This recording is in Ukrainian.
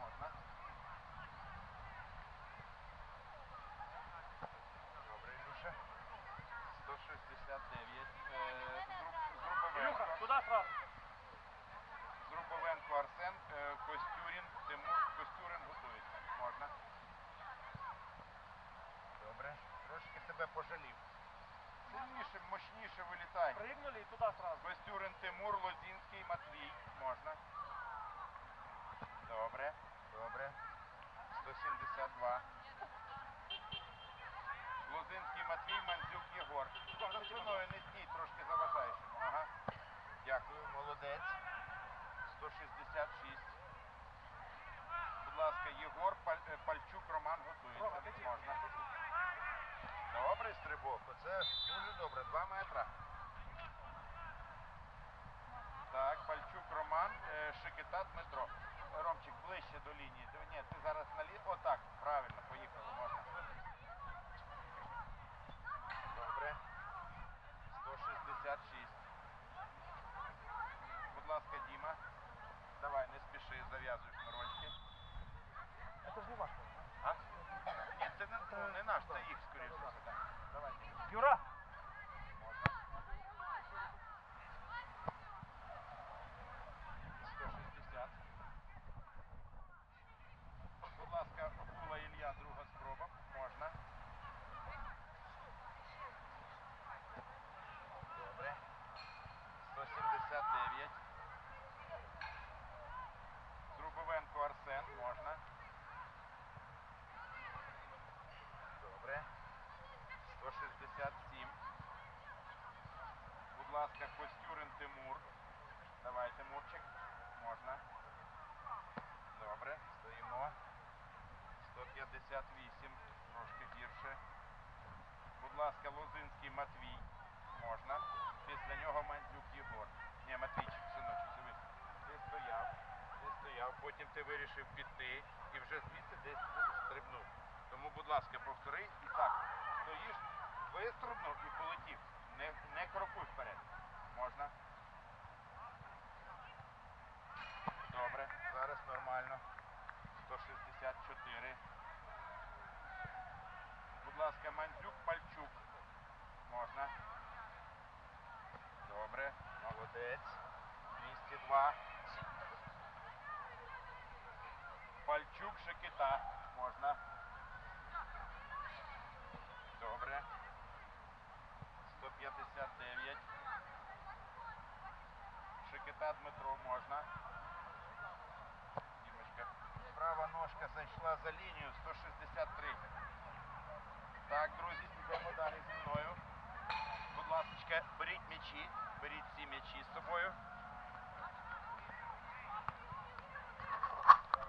Можна. Добре, Ілюша. 169. Е. Илюха, туда сразу. Зрубовенко Арсен, е, Костюрін, Тимур, Костюрин готується. Можна. Добре. Трошки пожалів. Сильніше, мощніше вилітай. Пригнули і туди сразу. Костюрин Тимур, Лозінський, Матвій. Можна. Добре. Добре. 172. Лозинський Матвій, Мандзюк Єгор. Спиною не стій, трошки заважаєш йому. Ага. Дякую, молодець. 166. Будь ласка, Єгор, Паль- е, Пальчук, Роман Рома, готується. отойди, Можна. отойди. Добрий стрибок, оце дуже добре, два метра. Так, Пальчук Роман, е, Дмитро. Ромчик, ближче до лінії. Ні, ти зараз на лі... Отак, правильно, поїхали, можна. Добре. 166. Будь ласка, Діма. Давай, не спіши, зав'язуй шнурочки. Это же не ваш. А? Ні, це не, ну, не наш, це їх, скоріше. всього, так. Давай, Діма. Юра! Можна. 160. Будь ласка, Кула Ілля, друга спроба. Можна. Добре. 179. Зрубовенко Арсен. Можна. Добре. 167. Ласка, Костюрин Тимур. Давай, Тимурчик. Можна. Добре, стоїмо. 158, трошки гірше. Будь ласка, Лозинський Матвій. Можна. Після нього Мандзюк Єгор. Ні, Матвійчик, синочок, дивись. Ти стояв, ти стояв, потім ти вирішив піти і вже звідси десь стрибнув. Тому, будь ласка, повтори і так. Стоїш, вистрибнув і полетів. Не, не крокуй вперед. Можна? Добре, зараз нормально. 164. Будь ласка, Мандзюк, Пальчук. Можна. Добре, молодець. 202. Пальчук, Шикита. Можна. Добре. 159. Дмитро можна. Дімочка. Права ножка зайшла за лінію 163. Так, друзі, йдемо далі зі мною. Будь ласка, беріть м'ячі, беріть